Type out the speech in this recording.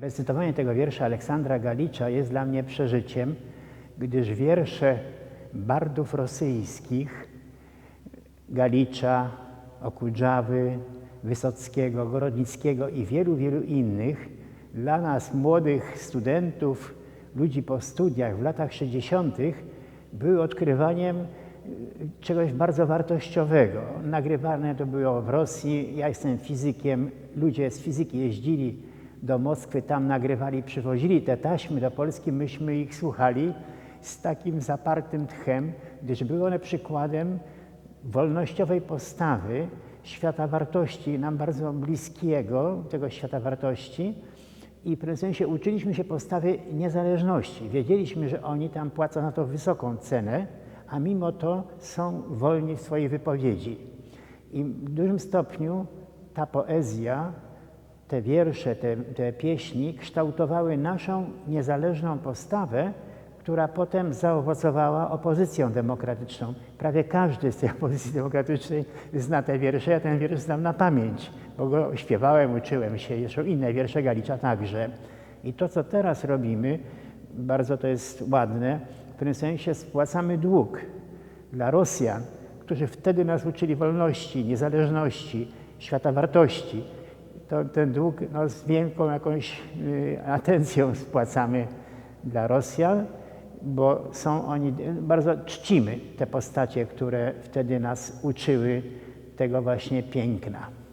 Recytowanie tego wiersza Aleksandra Galicza jest dla mnie przeżyciem, gdyż wiersze bardów rosyjskich Galicza, Okudżawy, Wysockiego, Gorodnickiego i wielu, wielu innych dla nas, młodych studentów, ludzi po studiach w latach 60., były odkrywaniem y, czegoś bardzo wartościowego. Nagrywane to było w Rosji. Ja jestem fizykiem. Ludzie z fizyki jeździli do Moskwy, tam nagrywali, przywozili te taśmy do Polski. Myśmy ich słuchali z takim zapartym tchem, gdyż były one przykładem wolnościowej postawy świata wartości, nam bardzo bliskiego, tego świata wartości. I w pewnym sensie uczyliśmy się postawy niezależności. Wiedzieliśmy, że oni tam płacą na to wysoką cenę, a mimo to są wolni w swojej wypowiedzi. I w dużym stopniu ta poezja, te wiersze, te, te pieśni kształtowały naszą niezależną postawę, która potem zaowocowała opozycją demokratyczną. Prawie każdy z tej opozycji demokratycznej zna te wiersze. Ja ten wiersz znam na pamięć, bo go śpiewałem, uczyłem się. Jeszcze inne wiersze Galicza także. I to, co teraz robimy, bardzo to jest ładne, w pewnym sensie spłacamy dług dla Rosjan, którzy wtedy nas uczyli wolności, niezależności, świata wartości. To ten dług no, z wielką jakąś y, atencją spłacamy dla Rosjan, bo są oni, bardzo czcimy te postacie, które wtedy nas uczyły tego właśnie piękna.